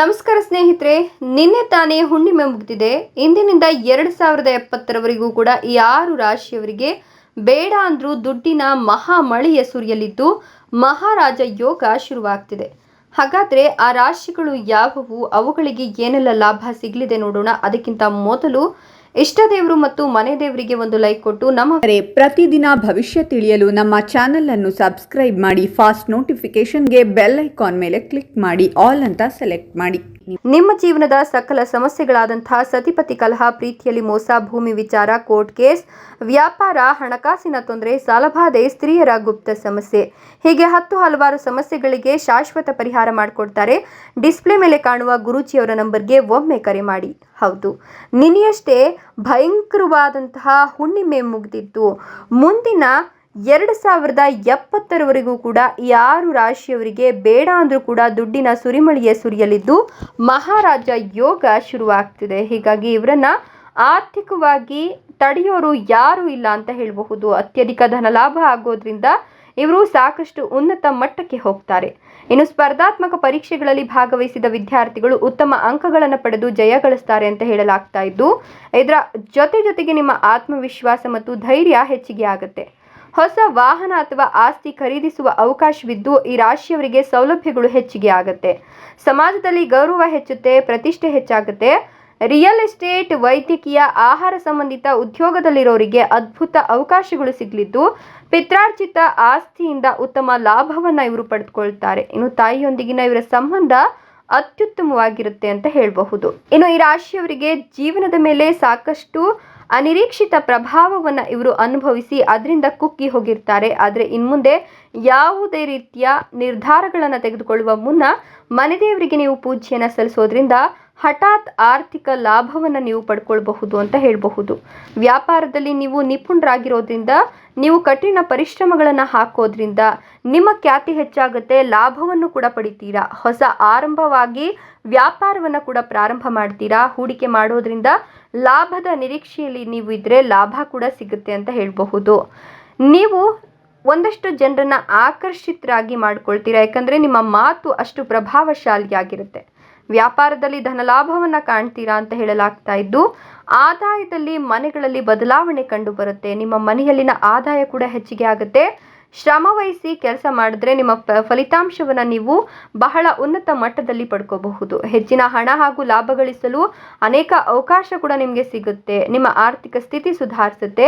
ನಮಸ್ಕಾರ ಸ್ನೇಹಿತರೆ, ನಿನ್ನೆ ತಾನೇ ಹುಣ್ಣಿಮೆ ಮುಗಿದಿದೆ. ಇಂದಿನಿಂದ ಎರಡು ಸಾವಿರದ ಎಪ್ಪತ್ತರವರೆಗೂ ಕೂಡ ಈ ಆರು ರಾಶಿಯವರಿಗೆ ಬೇಡ ಅಂದ್ರೂ ದುಡ್ಡಿನ ಮಹಾ ಮಳೆಯ ಸುರಿಯಲಿದ್ದು ಮಹಾರಾಜ ಯೋಗ ಶುರುವಾಗ್ತಿದೆ. ಹಾಗಾದ್ರೆ ಆ ರಾಶಿಗಳು ಯಾವುವು? ಅವುಗಳಿಗೆ ಏನೆಲ್ಲ ಲಾಭ ಸಿಗಲಿದೆ ನೋಡೋಣ. ಅದಕ್ಕಿಂತ ಮೊದಲು ಇಷ್ಟ ದೇವರು ಮತ್ತು ಮನೆ ದೇವರಿಗೆ ಒಂದು ಲೈಕ್ ಕೊಟ್ಟು ನಮ್ಮ ಪ್ರತಿದಿನ ಭವಿಷ್ಯ ತಿಳಿಯಲು ನಮ್ಮ ಚಾನೆಲ್ ಅನ್ನು ಸಬ್ಸ್ಕ್ರೈಬ್ ಮಾಡಿ, ಫಾಸ್ಟ್ ನೋಟಿಫಿಕೇಶನ್ಗೆ ಬೆಲ್ ಐಕಾನ್ ಮೇಲೆ ಕ್ಲಿಕ್ ಮಾಡಿ, ಆಲ್ ಅಂತ ಸೆಲೆಕ್ಟ್ ಮಾಡಿ. ನಿಮ್ಮ ಜೀವನದ ಸಕಲ ಸಮಸ್ಯೆಗಳಾದಂತಹ ಸತಿಪತಿ ಕಲಹ, ಪ್ರೀತಿಯಲ್ಲಿ ಮೋಸ, ಭೂಮಿ ವಿಚಾರ, ಕೋರ್ಟ್ ಕೇಸ್, ವ್ಯಾಪಾರ, ಹಣಕಾಸಿನ ತೊಂದರೆ, ಸಾಲಬಾಧೆ, ಸ್ತ್ರೀಯರ ಗುಪ್ತ ಸಮಸ್ಯೆ. ಹೀಗೆ ಹತ್ತು ಹಲವಾರು ಸಮಸ್ಯೆಗಳಿಗೆ ಶಾಶ್ವತ ಪರಿಹಾರ ಮಾಡಿಕೊಡ್ತಾರೆ. ಡಿಸ್ಪ್ಲೇ ಮೇಲೆ ಕಾಣುವ ಗುರುಜಿಯವರ ನಂಬರ್ಗೆ ಒಮ್ಮೆ ಕರೆ ಮಾಡಿ. ಹೌದು, ನಿನ್ನೆಯಷ್ಟೇ ಭಯಂಕರವಾದಂತಹ ಹುಣ್ಣಿಮೆ ಮುಗಿದಿತ್ತು ಮುಂದಿನ ಎರಡು ಸಾವಿರದ ಎಪ್ಪತ್ತರವರೆಗೂ ಕೂಡ ಆರು ರಾಶಿಯವರಿಗೆ ಬೇಡ ಅಂದರೂ ಕೂಡ ದುಡ್ಡಿನ ಸುರಿಮಳಿಯ ಸುರಿಯಲಿದ್ದು ಮಹಾರಾಜ ಯೋಗ ಶುರುವಾಗ್ತಿದೆ. ಹೀಗಾಗಿ ಇವರನ್ನ ಆರ್ಥಿಕವಾಗಿ ತಡೆಯೋರು ಯಾರೂ ಇಲ್ಲ ಅಂತ ಹೇಳಬಹುದು. ಅತ್ಯಧಿಕ ಧನಲಾಭ ಆಗೋದ್ರಿಂದ ಇವರು ಸಾಕಷ್ಟು ಉನ್ನತ ಮಟ್ಟಕ್ಕೆ ಹೋಗ್ತಾರೆ. ಇನ್ನು ಸ್ಪರ್ಧಾತ್ಮಕ ಪರೀಕ್ಷೆಗಳಲ್ಲಿ ಭಾಗವಹಿಸಿದ ವಿದ್ಯಾರ್ಥಿಗಳು ಉತ್ತಮ ಅಂಕಗಳನ್ನು ಪಡೆದು ಜಯ ಗಳಿಸ್ತಾರೆ ಅಂತ ಹೇಳಲಾಗ್ತಾ ಇದ್ದು, ಇದರ ಜೊತೆ ಜೊತೆಗೆ ನಿಮ್ಮ ಆತ್ಮವಿಶ್ವಾಸ ಮತ್ತು ಧೈರ್ಯ ಹೆಚ್ಚಿಗೆ ಆಗುತ್ತೆ. ಹೊಸ ವಾಹನ ಅಥವಾ ಆಸ್ತಿ ಖರೀದಿಸುವ ಅವಕಾಶವಿದ್ದು ಈ ರಾಶಿಯವರಿಗೆ ಸೌಲಭ್ಯಗಳು ಹೆಚ್ಚಿಗೆ ಆಗುತ್ತೆ. ಸಮಾಜದಲ್ಲಿ ಗೌರವ ಹೆಚ್ಚುತ್ತೆ, ಪ್ರತಿಷ್ಠೆ ಹೆಚ್ಚಾಗುತ್ತೆ. ರಿಯಲ್ ಎಸ್ಟೇಟ್, ವೈದ್ಯಕೀಯ, ಆಹಾರ ಸಂಬಂಧಿತ ಉದ್ಯೋಗದಲ್ಲಿರೋರಿಗೆ ಅದ್ಭುತ ಅವಕಾಶಗಳು ಸಿಗಲಿದ್ದು, ಪಿತ್ರಾರ್ಜಿತ ಆಸ್ತಿಯಿಂದ ಉತ್ತಮ ಲಾಭವನ್ನು ಇವರು ಪಡೆದುಕೊಳ್ತಾರೆ ಇನ್ನು ತಾಯಿಯೊಂದಿಗಿನ ಇವರ ಸಂಬಂಧ ಅತ್ಯುತ್ತಮವಾಗಿರುತ್ತೆ ಅಂತ ಹೇಳಬಹುದು. ಇನ್ನು ಈ ರಾಶಿಯವರಿಗೆ ಜೀವನದ ಮೇಲೆ ಸಾಕಷ್ಟು ಅನಿರೀಕ್ಷಿತ ಪ್ರಭಾವವನ್ನು ಇವರು ಅನುಭವಿಸಿ ಅದರಿಂದ ಕುಕ್ಕಿ ಹೋಗಿರ್ತಾರೆ. ಆದರೆ ಇನ್ಮುಂದೆ ಯಾವುದೇ ರೀತಿಯ ನಿರ್ಧಾರಗಳನ್ನು ತೆಗೆದುಕೊಳ್ಳುವ ಮುನ್ನ ಮನೆದೇವರಿಗೆ ನೀವು ಪೂಜೆಯನ್ನು ಸಲ್ಲಿಸೋದ್ರಿಂದ ಹಠಾತ್ ಆರ್ಥಿಕ ಲಾಭವನ್ನು ನೀವು ಪಡ್ಕೊಳ್ಬಹುದು ಅಂತ ಹೇಳಬಹುದು. ವ್ಯಾಪಾರದಲ್ಲಿ ನೀವು ನಿಪುಣರಾಗಿರೋದ್ರಿಂದ, ನೀವು ಕಠಿಣ ಪರಿಶ್ರಮಗಳನ್ನು ಹಾಕೋದ್ರಿಂದ ನಿಮ್ಮ ಖ್ಯಾತಿ ಹೆಚ್ಚಾಗುತ್ತೆ, ಲಾಭವನ್ನು ಕೂಡ ಪಡಿತೀರಾ? ಹೊಸ ಆರಂಭವಾಗಿ ವ್ಯಾಪಾರವನ್ನು ಕೂಡ ಪ್ರಾರಂಭ ಮಾಡ್ತೀರಾ? ಹೂಡಿಕೆ ಮಾಡೋದ್ರಿಂದ ಲಾಭದ ನಿರೀಕ್ಷೆಯಲ್ಲಿ ನೀವು ಇದ್ದರೆ ಲಾಭ ಕೂಡ ಸಿಗುತ್ತೆ ಅಂತ ಹೇಳಬಹುದು. ನೀವು ಒಂದಷ್ಟು ಜನರನ್ನು ಆಕರ್ಷಿತರಾಗಿ ಮಾಡ್ಕೊಳ್ತೀರಾ? ಯಾಕಂದರೆ ನಿಮ್ಮ ಮಾತು ಅಷ್ಟು ಪ್ರಭಾವಶಾಲಿಯಾಗಿರುತ್ತೆ. ವ್ಯಾಪಾರದಲ್ಲಿ ಧನಲಾಭವನ್ನು ಕಾಣ್ತೀರಾ ಅಂತ ಹೇಳಲಾಗ್ತಾ ಇದ್ದು, ಆದಾಯದಲ್ಲಿ ಮನೆಗಳಲ್ಲಿ ಬದಲಾವಣೆ ಕಂಡು ಬರುತ್ತೆ ನಿಮ್ಮ ಮನೆಯಲ್ಲಿನ ಆದಾಯ ಕೂಡ ಹೆಚ್ಚಿಗೆ ಆಗುತ್ತೆ. ಶ್ರಮ ವಹಿಸಿ ಕೆಲಸ ಮಾಡಿದ್ರೆ ನಿಮ್ಮ ಫಲಿತಾಂಶವನ್ನು ನೀವು ಬಹಳ ಉನ್ನತ ಮಟ್ಟದಲ್ಲಿ ಪಡ್ಕೋಬಹುದು. ಹೆಚ್ಚಿನ ಹಣ ಹಾಗೂ ಲಾಭ ಗಳಿಸಲು ಅನೇಕ ಅವಕಾಶ ಕೂಡ ನಿಮಗೆ ಸಿಗುತ್ತೆ. ನಿಮ್ಮ ಆರ್ಥಿಕ ಸ್ಥಿತಿ ಸುಧಾರಿಸುತ್ತೆ.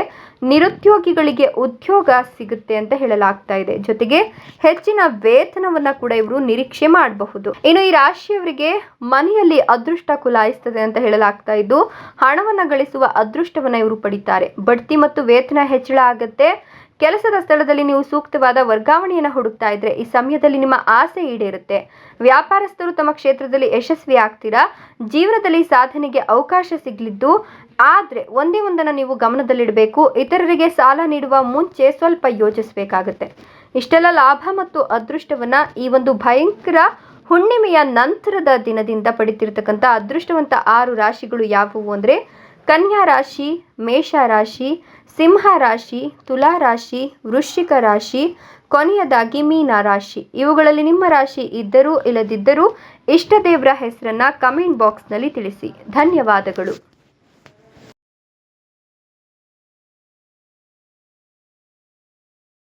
ನಿರುದ್ಯೋಗಿಗಳಿಗೆ ಉದ್ಯೋಗ ಸಿಗುತ್ತೆ ಅಂತ ಹೇಳಲಾಗ್ತಾ ಇದೆ. ಜೊತೆಗೆ ಹೆಚ್ಚಿನ ವೇತನವನ್ನ ಕೂಡ ಇವರು ನಿರೀಕ್ಷೆ ಮಾಡಬಹುದು. ಇನ್ನು ಈ ರಾಶಿಯವರಿಗೆ ಮನೆಯಲ್ಲಿ ಅದೃಷ್ಟ ಕುಲಾಯಿಸ್ತದೆ ಅಂತ ಹೇಳಲಾಗ್ತಾ ಇದ್ದು, ಹಣವನ್ನ ಗಳಿಸುವ ಅದೃಷ್ಟವನ್ನ ಇವರು ಪಡಿತಾರೆ. ಬಡ್ತಿ ಮತ್ತು ವೇತನ ಹೆಚ್ಚಳ ಆಗುತ್ತೆ. ಕೆಲಸದ ಸ್ಥಳದಲ್ಲಿ ನೀವು ಸೂಕ್ತವಾದ ವರ್ಗಾವಣೆಯನ್ನು ಹುಡುಕ್ತಾ ಇದ್ರೆ ಈ ಸಮಯದಲ್ಲಿ ನಿಮ್ಮ ಆಸೆ ಈಡೇರುತ್ತೆ. ವ್ಯಾಪಾರಸ್ಥರು ತಮ್ಮ ಕ್ಷೇತ್ರದಲ್ಲಿ ಯಶಸ್ವಿ ಆಗ್ತೀರಾ? ಜೀವನದಲ್ಲಿ ಸಾಧನೆಗೆ ಅವಕಾಶ ಸಿಗಲಿದ್ದು, ಆದರೆ ಒಂದೇ ಒಂದನ್ನು ನೀವು ಗಮನದಲ್ಲಿಡಬೇಕು, ಇತರರಿಗೆ ಸಾಲ ನೀಡುವ ಮುಂಚೆ ಸ್ವಲ್ಪ ಯೋಚಿಸಬೇಕಾಗುತ್ತೆ. ಇಷ್ಟೆಲ್ಲ ಲಾಭ ಮತ್ತು ಅದೃಷ್ಟವನ್ನ ಈ ಒಂದು ಭಯಂಕರ ಹುಣ್ಣಿಮೆಯ ನಂತರದ ದಿನದಿಂದ ಪಡಿತಿರ್ತಕ್ಕಂಥ ಅದೃಷ್ಟವಂತ ಆರು ರಾಶಿಗಳು ಯಾವುವು ಅಂದರೆ ಕನ್ಯಾ ರಾಶಿ, ಮೇಷ ರಾಶಿ, ಸಿಂಹ ರಾಶಿ, ತುಲಾ ರಾಶಿ, ವೃಶ್ಚಿಕ ರಾಶಿ, ಕೊನೆಯದಾಗಿ ಮೀನ ರಾಶಿ. ಇವುಗಳಲ್ಲಿ ನಿಮ್ಮ ರಾಶಿ ಇದ್ದರೂ ಇಲ್ಲದಿದ್ದರೂ ಇಷ್ಟ ದೇವರ ಹೆಸರನ್ನ ಕಮೆಂಟ್ ಬಾಕ್ಸ್ನಲ್ಲಿ ತಿಳಿಸಿ. ಧನ್ಯವಾದಗಳು.